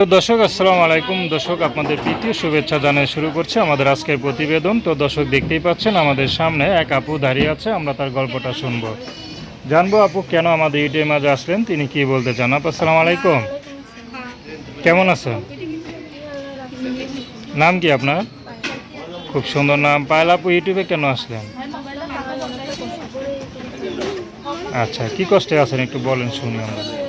দর্শক, আসসালামু আলাইকুম। দর্শক, আপনাদের তৃতীয় শুভেচ্ছা জানিয়ে শুরু করছে আমাদের আজকের প্রতিবেদন। তো দর্শক, দেখতেই পাচ্ছেন আমাদের সামনে এক আপু দাঁড়িয়ে আছে, আমরা তার গল্পটা শুনব। জানব আপু, কেন আমাদের ইউটিউবের মাঝে আসলেন, তিনি কি বলতে চান? আপু, আসসালামু আলাইকুম। কেমন আছেন? নাম কি আপনার? খুব সুন্দর নাম। পায়েল আপু, ইউটিউবে কেন আসলেন? আচ্ছা কি কষ্টে আছেন একটু বলেন শুনি আমরা।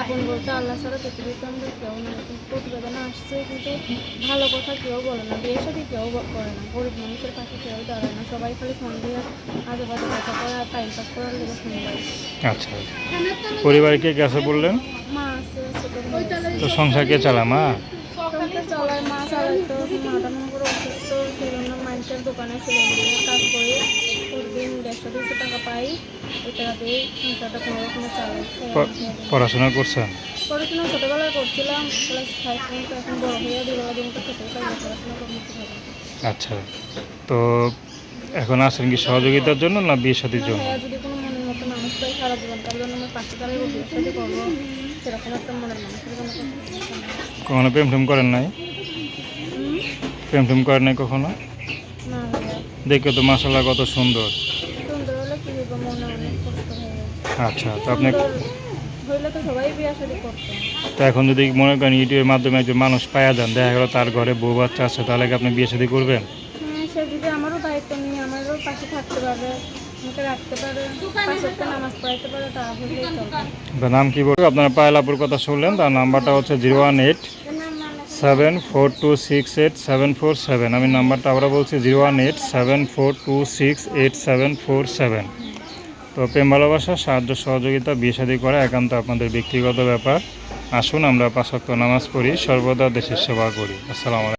আপন বলতে আল্লাহ ছাড়া পৃথিবীতে আমরা কেউ না প্রতিবেদন আসছে কিন্তু ভালো কথা কেউ বলে না বিয়ের সাথে কেউ করে না গরিব মানুষের পাশে কেউ দাঁড়ায় না সবাই খালি ফোন দিয়ে আজে বাজে কথা করে আর টাইম পাস করার লেগে ফোন আচ্ছা পরিবারে কে গেছে বললেন মা। তো সংসার কে চালা মা চালায় মা চালায় তো মাটা মনে করে অসুস্থ, সেই জন্য মানুষের দোকানে সিলিন্ডারে কাজ করি প্রতিদিন দেড়শো দুশো টাকা পাই। ওই টাকা দিয়ে সংসারটা কোনো রকমে চালাই পড়াশোনা করছেন? পড়াশোনা ছোটোবেলায় করছিলাম ক্লাস ফাইভ পর্যন্ত এখন বড় হয়ে দুর্গা দিনটা খেতে পারি পড়াশোনা করতে পারি আচ্ছা তো এখন আসেন কি সহযোগিতার জন্য না বিয়ে সাথীর জন্য? যদি কোনো মনের মতো মানুষ পাই সারা জীবন তার জন্য আমার পাশে দাঁড়াইবো বিয়ের সাথে করব। সেরকম একটা মনের মানুষের জন্য কখনো প্রেম টেম করেন নাই? প্রেম টেম করেন নাই কখনো? না দেখে তো মাসাল্লাহ কত সুন্দর। আচ্ছা তো আপনি তো এখন যদি মনে করেন ইউটিউবের মাধ্যমে একজন মানুষ পায়া যান দেখা গেলো তার ঘরে বউ বাচ্চা আছে তাহলে কি আপনি বিয়ে শাদী করবেন? হ্যাঁ আমারও দায়িত্ব নিয়ে আমারও পাশে থাকতে নাম কি বলব আপনারা পায়লাপুর কথা শুনলেন তার নাম্বারটা হচ্ছে zero one eight seven four two six eight seven four seven আমি নাম্বারটা আবার বলছি zero one eight seven four two six eight seven four seven তো প্রেম, ভালোবাসা, সাহায্য, সহযোগিতা, বিয়ে করা একান্ত আপনাদের ব্যক্তিগত ব্যাপার। আসুন আমরা পাঁচক্ত নামাজ পড়ি, সর্বদা দেশের সেবা করি। আসসালামু